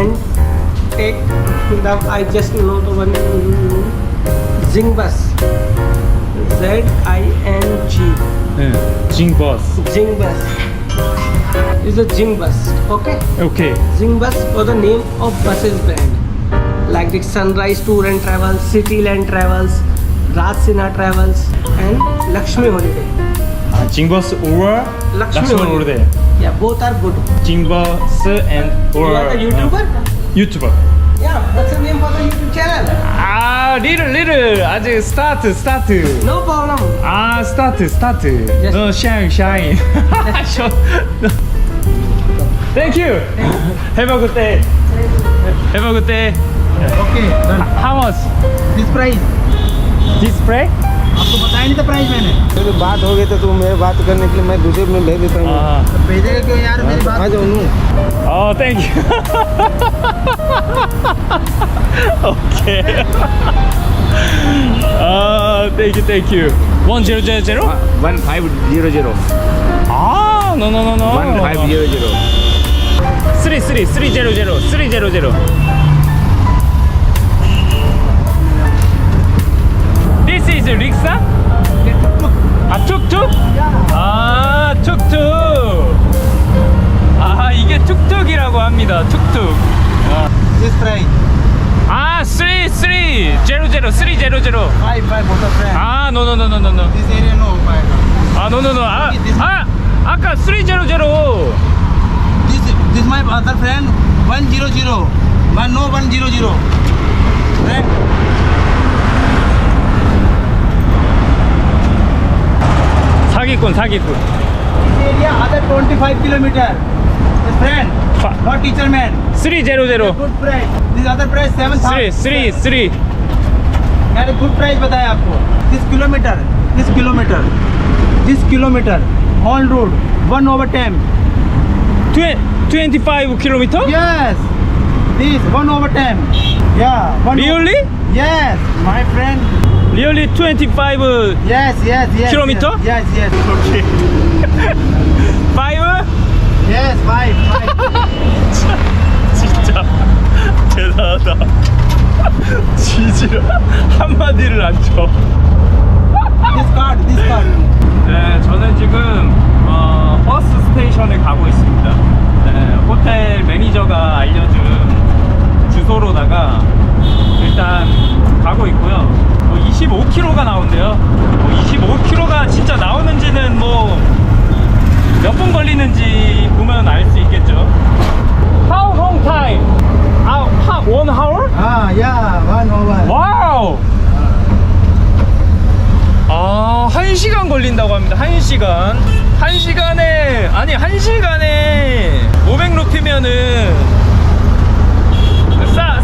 And take the I just know the one zingbus Z I N G zingbus zingbus is a zingbus okay okay zingbus for the name of buses brand like the sunrise tour and travels city land travels Rajsena travels and Lakshmi holiday Jingbo's or Lakshmi, Lakshmi over. Yeah, both are good. Jingbo's and or. You are a YouTuber? Uh, YouTuber. Yeah, what's the name for the YouTube channel? Ah, little, little. I just start, start. No problem. Ah, start, start. Yes. No, shine, shine. Thank you. Have a good day. Have a good day. Okay. Done. How much? This price. This price? आपको बताया नहीं था प्राइस मैंने? मेरी बात हो गई तो तुम मेरे बात करने के लिए मैं दूसरे में भेज देता हूँ। भेजेगा क्यों यार मेरी बात आ जाऊँ thank you okay thank you thank you one zero zero zero one five zero zero no no no no one five zero zero three three three zero zero three zero zero 뭐지? 릭사? 아 툭툭? 아 툭툭. 아 이게 툭툭이라고 합니다. 툭툭. This train. 아, 3, 3, 0, 0, 3, 0, 0. Five, five, water train. 아, no, no, no, no, no, no. This area no, my God. 아, no, no, no. 아, 아, 아까 3, 0, 0. This, this my other friend. One, zero, zero. One, no, one, zero, zero. Right? Sagikun, Sagikun. This area other 25 kilometer. His friend, not teacher man. Sri zero zero. Good price. This other price seven thousand. Sri Sri Sri. मैंने good price बताया आपको this kilometre this kilometre this kilometre on road one over ten twenty five kilometre yes this one over ten या really yes my friend Really 25 Yes, yes, yes. Kilometer? Yes, yes. yes. 5? Yes, five, five. 진짜 대단하다. 지지를 한마디를 안 쳐. this card, this card. 네, 저는 지금 어, 버스 스테이션에 가고 있습니다. 네, 호텔 매니저가 알려준 주소로다가 일단 가고 있고요. 뭐 25km가 나온대요. 뭐 25km가 진짜 나오는지는 뭐 몇 분 걸리는지 보면 알 수 있겠죠. How long time? 아, 하, one hour? Ah, yeah, one over. 와우! 아, 한 시간 걸린다고 합니다. 한 시간. 한 시간에, 아니, 한 시간에 500루피면은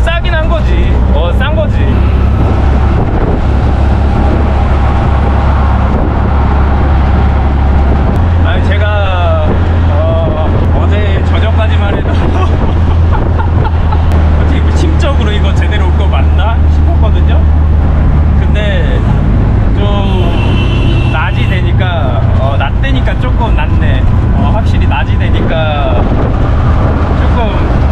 싸, 싸긴 한 거지. 어, 싼 거지. 아니, 제가, 어, 어제 저녁까지만 해도 뭐 심적으로 이거 제대로 올 거 맞나 싶었거든요. 근데 좀 낮이 되니까 어, 낮 되니까 조금 낫네. 어, 확실히 낮이 되니까 조금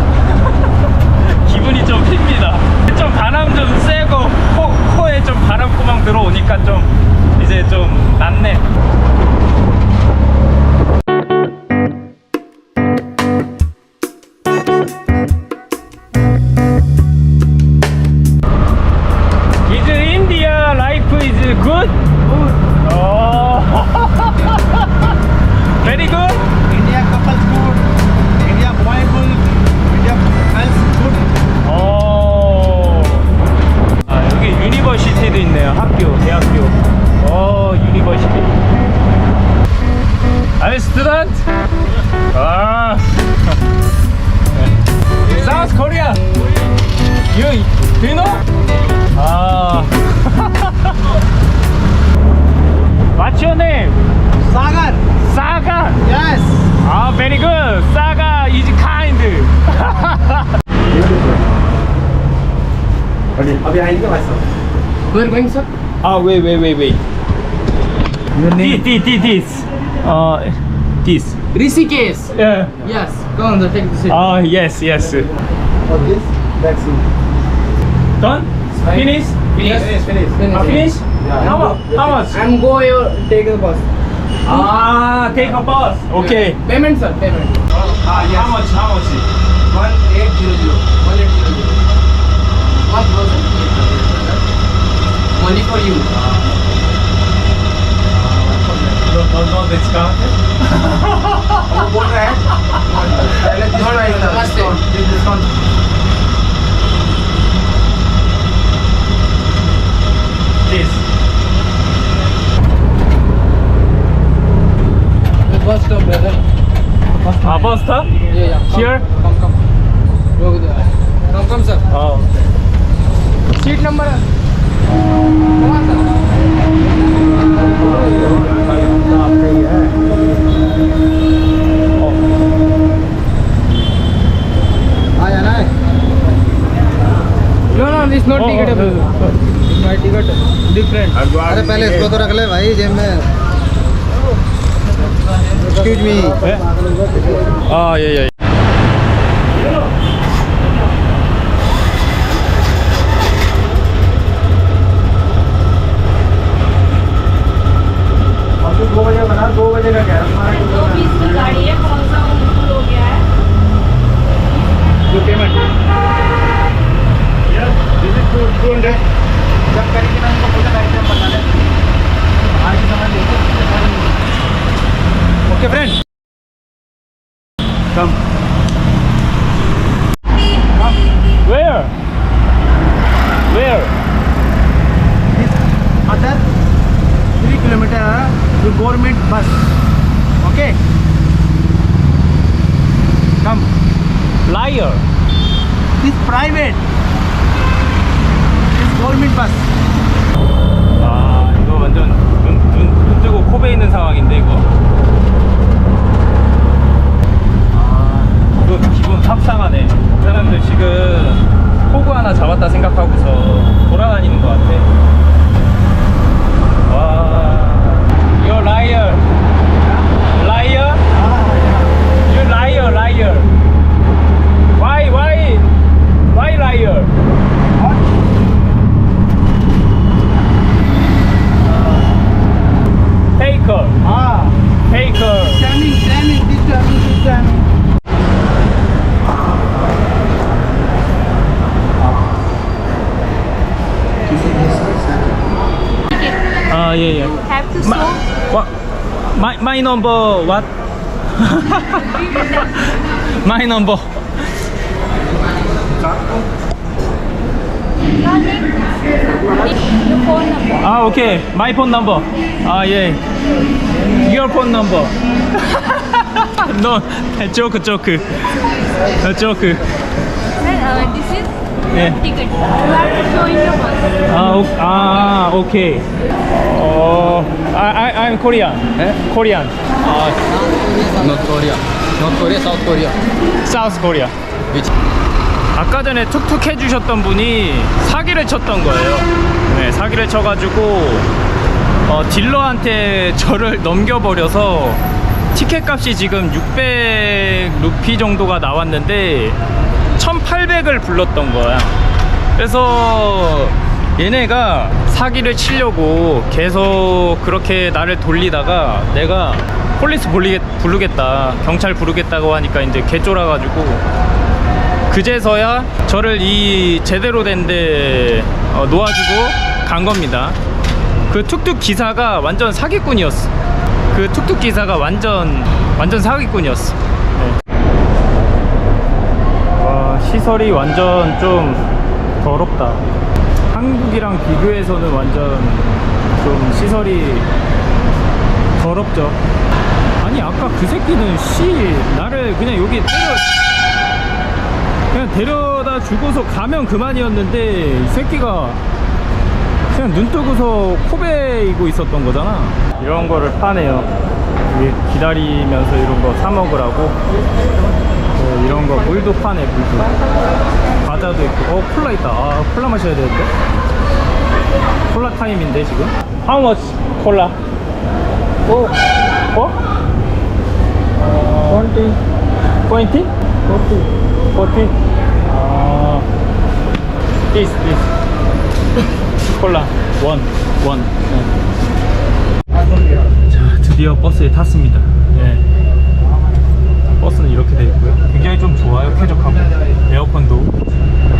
기분이 좀 핍니다. 좀 바람 좀 쐬고 코, 코에 좀 바람 구멍 들어오니까 좀 이제 좀 낫네. we are India, sir. Where going, sir? Ah, wait, wait, wait, wait. Your name? This, this, this. Uh, this. Rishikesh. Yeah. Yes. Go on. Take the seat. Ah, uh, yes, yes. For this, vaccine. Done. Finish. Finish. Finish. Finish. Finish. Uh, finish? Yeah. How, much? how much? I'm go. You take the bus. Ah, take a bus. Okay. Yeah. Payment, sir. Payment. Ah, yes. How much? How much? One eight zero zero. One eight zero zero. What was it? only for you. No, no, no, this car. what the heck? Let's destroy it. Let's This. The bus brother. Bus stop. A Here? भाई जेब में excuse me 네? 아, my number what? my number. Ah, okay. My phone number. Ah, yeah. Your phone number. no, joke, joke. A joke. This is yeah. ticket. Ah, ah, okay. Oh. I, I, I'm Korean. Korean. 아, North Korea. North Korea, South Korea. 사우스 코리아. Which? 아까 전에 툭툭 해주셨던 분이 사기를 쳤던 거예요. 네, 사기를 쳐가지고 어, 딜러한테 저를 넘겨버려서 티켓 값이 지금 600 루피 정도가 나왔는데 1800을 불렀던 거야. 그래서 얘네가 사기를 치려고 계속 그렇게 나를 돌리다가 내가 폴리스 불리겠, 부르겠다 경찰 부르겠다고 하니까 이제 개쫄아가지고 그제서야 저를 이 제대로 된데 어, 놓아주고 간 겁니다. 그 툭툭 기사가 완전 사기꾼이었어. 그 툭툭 기사가 완전 완전 사기꾼이었어. 네. 와 시설이 완전 좀 더럽다. 한국이랑 비교해서는 완전 좀 시설이 더럽죠. 아니 아까 그 새끼는 씨 나를 그냥 여기 때려 그냥 데려다 주고서 가면 그만이었는데 이 새끼가 그냥 눈 뜨고서 코베이고 있었던 거잖아. 이런 거를 파네요. 기다리면서 이런 거 사 먹으라고 네, 이런 거 물도 파네 물도 과자도 있고 어 콜라 있다 아 콜라 마셔야 되는데 콜라 타임인데 지금 How much 콜라? 오 어? 20 20? 40 40? 아 This, this. 콜라. 원. 원. 네. 자, 드디어 버스에 탔습니다. 네. 버스는 이렇게 되어 있고요. 굉장히 좀 좋아요. 쾌적하고. 에어컨도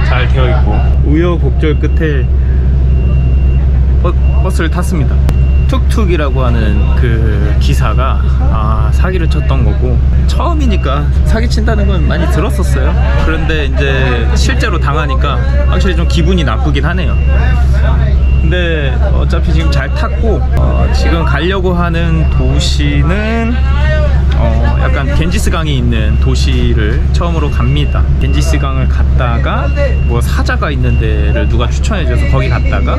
잘 되어 있고. 우여곡절 끝에 버, 버스를 탔습니다. 툭툭이라고 하는 그 기사가 아, 사기를 쳤던 거고 처음이니까 사기 친다는 건 많이 들었었어요. 그런데 이제 실제로 당하니까 확실히 좀 기분이 나쁘긴 하네요. 근데 어차피 지금 잘 탔고 어, 지금 가려고 하는 도시는 어, 약간 겐지스 강이 있는 도시를 처음으로 갑니다. 겐지스 강을 갔다가 뭐 사자가 있는 데를 누가 추천해줘서 거기 갔다가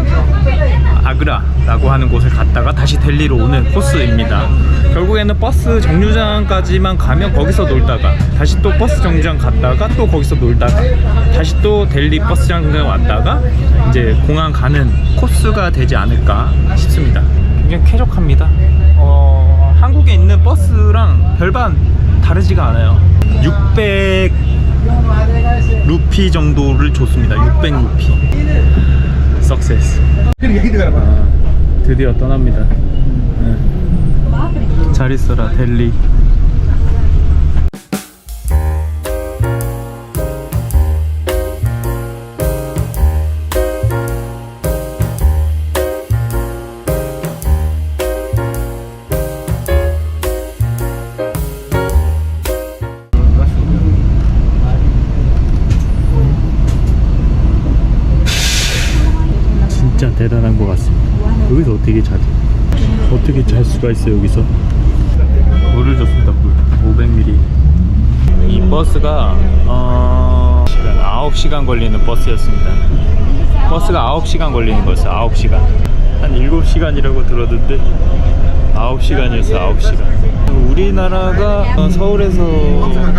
아그라라고 하는 곳을 갔다가 다시 델리로 오는 코스입니다. 결국에는 버스 정류장까지만 가면 거기서 놀다가 다시 또 버스 정류장 갔다가 또 거기서 놀다가 다시 또 델리 버스 정류장 왔다가 이제 공항 가는 코스가 되지 않을까 싶습니다. 굉장히 쾌적합니다. 어, 한국에 있는 버스랑 별반 다르지가 않아요. 600 루피 정도를 줬습니다. 600 루피. 석세스. 아, 드디어 떠납니다. 네. 잘 있어라 델리. 어떻게 자지? 어떻게 잘 수가 있어 여기서? 물을 줬습니다. 물 500ml. 이 버스가 어... 시간 9시간 걸리는 버스였습니다. 버스가 9시간 걸리는 거였어요. 9시간. 한 7시간이라고 들었는데 9시간이었어. 9시간. 우리나라가 어, 서울에서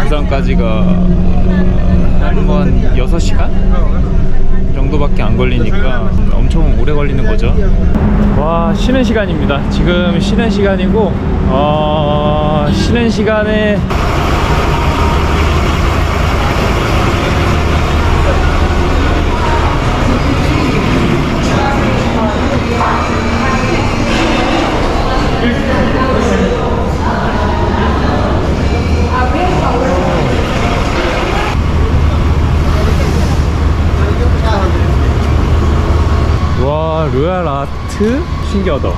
부산까지가 어, 한 6시간? 정도밖에 안 걸리니까 엄청 오래 걸리는 거죠. 와 쉬는 시간입니다. 지금 쉬는 시간이고 어, 쉬는 시간에 신기하다.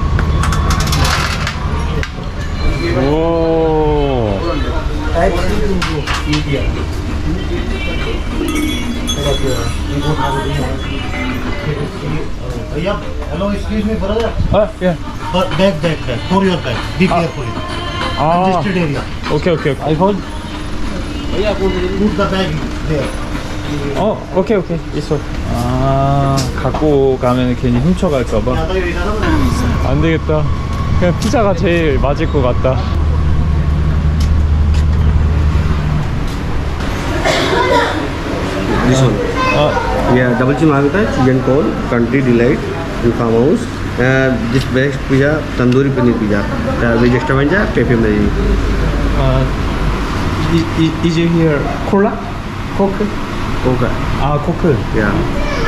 오. Yeah. Hello, excuse me, brother. 아 예. But back, back, back. For your back. Be careful. 아 Congested area. 오케이 오케이 오케이. Put the bag there. 어 오케이 오케이 있어. 아 갖고 가면 괜히 훔쳐갈까봐. 안 되겠다. 그냥 피자가 제일 맞을 것 같다. This one. 아 Yeah, double chim avita, chicken corn, country delight, and farmhouse. Uh, this best pizza, tandoori paneer pizza. Uh, veg extra manja, pepe mari. 아, 이, 이, 이제 here 콜라? 코크? Okay. 아 코크. Yeah.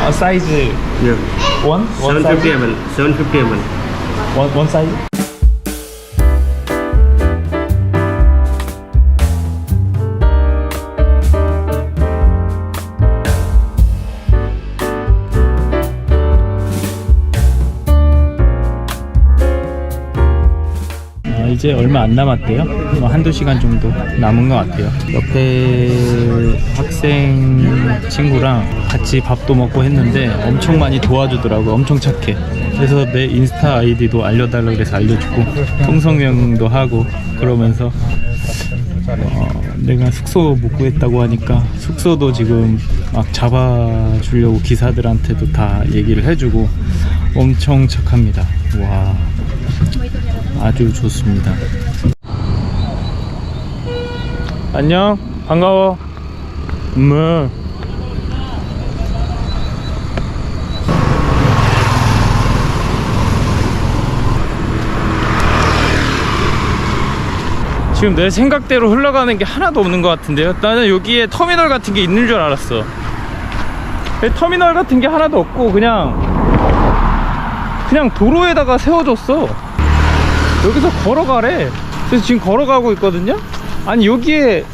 아 사이즈 Yeah. 원? 원750 사이즈? ml. 750 ml. 원, 원사 이제 얼마 안 남았대요. 뭐 한두 시간 정도 남은 것 같아요. 옆에 학생 친구랑 같이 밥도 먹고 했는데 엄청 많이 도와주더라고. 엄청 착해. 그래서 내 인스타 아이디도 알려달라 그래서 알려주고 통성명도 하고 그러면서 어, 내가 숙소 못 구했다고 하니까 숙소도 지금 막 잡아주려고 기사들한테도 다 얘기를 해주고 엄청 착합니다. 와. 아주 좋습니다. 안녕, 반가워. 음. 지금 내 생각대로 흘러가는 게 하나도 없는 것 같은데요. 나는 여기에 터미널 같은 게 있는 줄 알았어. 터미널 같은 게 하나도 없고 그냥 그냥 도로에다가 세워줬어 여기서 걸어가래 그래서 지금 걸어가고 있거든요 아니 여기에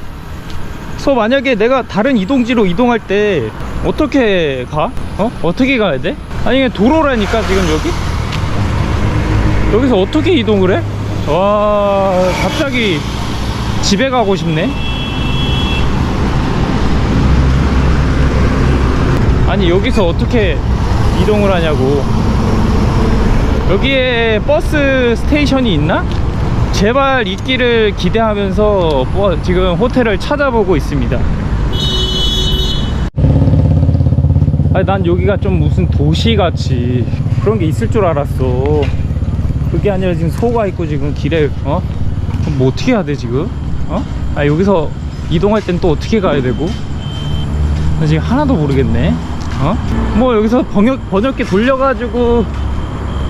서 만약에 내가 다른 이동지로 이동할 때 어떻게 가? 어? 어떻게 가야 돼? 아니 그냥 도로라니까 지금 여기? 여기서 어떻게 이동을 해? 와 갑자기 집에 가고 싶네 아니 여기서 어떻게 이동을 하냐고 여기에 버스 스테이션이 있나? 제발 있기를 기대하면서 뭐 지금 호텔을 찾아보고 있습니다 아니 난 여기가 좀 무슨 도시같이 그런 게 있을 줄 알았어 그게 아니라 지금 소가 있고 지금 길에 어? 그럼 뭐 어떻게 해야 돼 지금? 어? 아 여기서 이동할 땐 또 어떻게 가야 되고? 나 지금 하나도 모르겠네 어? 뭐 여기서 번역, 번역기 돌려가지고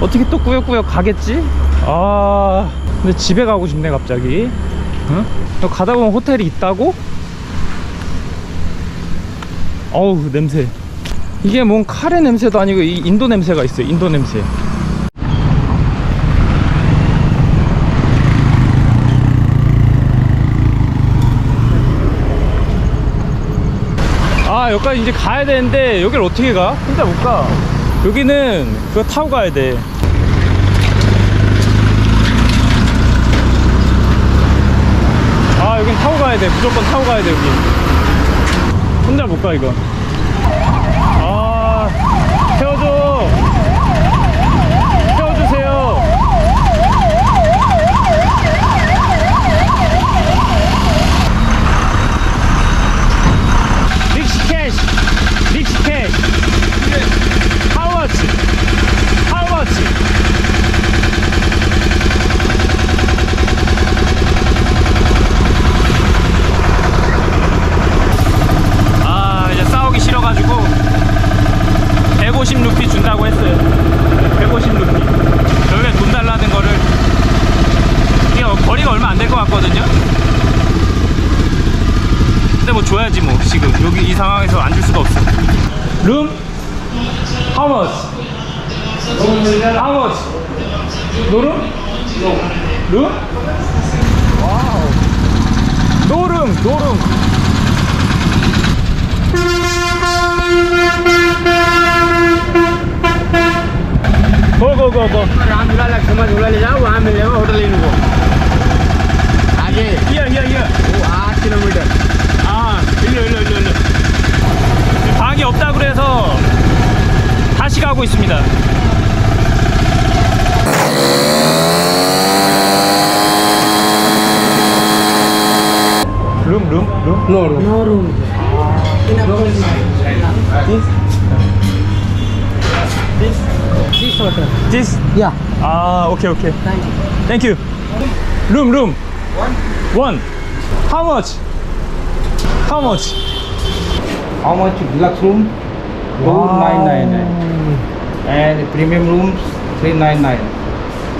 어떻게 또 꾸역꾸역 가겠지? 아 근데 집에 가고 싶네 갑자기 어? 가다 보면 호텔이 있다고? 어우 냄새 이게 뭔 카레 냄새도 아니고 이 인도 냄새가 있어요 인도 냄새 아 여기까지 이제 가야 되는데 여기를 어떻게 가? 혼자 못 가. 여기는 그거 타고 가야 돼. 아 여긴 타고 가야 돼. 무조건 타고 가야 돼 여기. 혼자 못 가 이거. 아 태워줘. 태워주세요. 릭시캐시 릭시캐시 How much? How much? 아 이제 싸우기 싫어가지고 150 루피 준다고 했어요 150 루피 여기에 돈 달라는 거를 이게 거리가 얼마 안 될 것 같거든요 근데 뭐 줘야지 뭐 지금 여기 이 상황에서 안 줄 수가 없어 룸? How much? How much? No room? Room? 와우 No room, no room Go, go, go, go Ramjhula लक्ष्मण झूला ले जाओ वहाँ मिलेगा hotel in को आगे Here, here, here वो आठ kilometre 아, 일로, 일로, 일로, 일로. 방이 없다 그래서 다시 가고 있습니다. 룸, 룸, 룸? No room. No room. this? Yeah. Ah, okay, okay. Thank you. Thank you. Room, room. One. One. How much? How much? How much deluxe room? Wow. 2999. And premium rooms 399.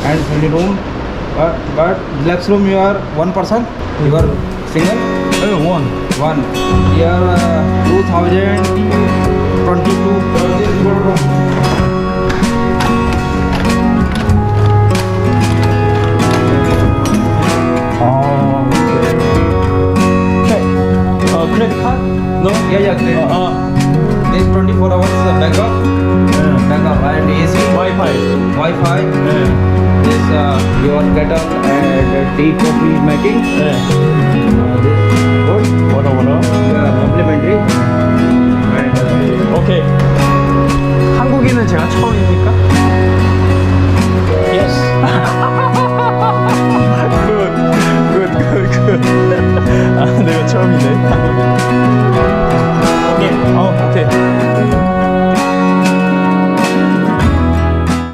And family room. But, but deluxe room you are one person? You are single? Uh, one. One. You are uh, 2022. 어, 카드? No? Yeah yeah. Great. 아, This twenty four hours uh, backup. 네. Backup and AC. 와이파이. Wi-Fi. 네. This uh, your kettle and uh, tea coffee making. 네. Uh, this good. 뭐라 뭐라? Yeah, complimentary. And uh, 오케이. 한국인은 제가 처음입니까? yes. 굿, 굿, 굿, 굿. 내가 처음이네.